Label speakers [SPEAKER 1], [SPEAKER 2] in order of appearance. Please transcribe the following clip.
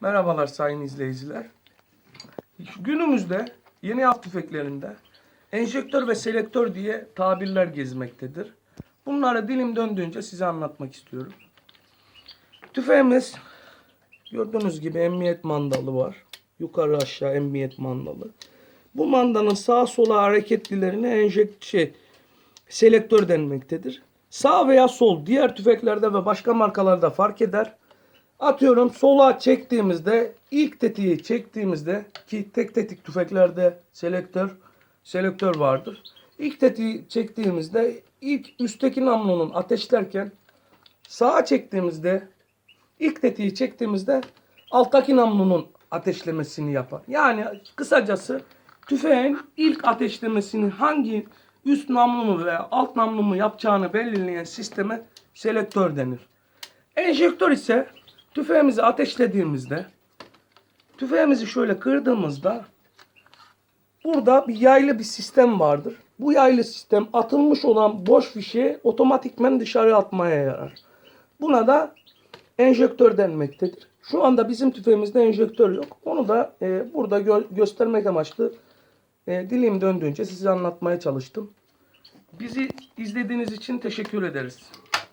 [SPEAKER 1] Merhabalar sayın izleyiciler. Günümüzde yeni av tüfeklerinde enjektör ve selektör diye tabirler gezmektedir. Bunları dilim döndüğünce size anlatmak istiyorum. Tüfeğimiz gördüğünüz gibi emniyet mandalı var. Yukarı aşağı emniyet mandalı. Bu mandalın sağ sola hareketlilerine enjekt şey selektör denmektedir. Sağ veya sol diğer tüfeklerde ve başka markalarda fark eder. Atıyorum sola çektiğimizde ilk tetiği çektiğimizde ki tek tetik tüfeklerde selektör selektör vardır. İlk tetiği çektiğimizde ilk üstteki namlunun ateşlerken sağa çektiğimizde ilk tetiği çektiğimizde alttaki namlunun ateşlemesini yapar. Yani kısacası tüfeğin ilk ateşlemesini hangi üst namlu mu veya alt namlu mu yapacağını belirleyen sisteme selektör denir. Enjektör ise tüfeğimizi ateşlediğimizde tüfeğimizi şöyle kırdığımızda burada bir yaylı bir sistem vardır. Bu yaylı sistem atılmış olan boş fişeği otomatikmen dışarı atmaya yarar. Buna da enjektör denmektedir. Şu anda bizim tüfeğimizde enjektör yok. Onu da e, burada gö- göstermek amaçlı e, dilim döndüğünce size anlatmaya çalıştım. Bizi izlediğiniz için teşekkür ederiz.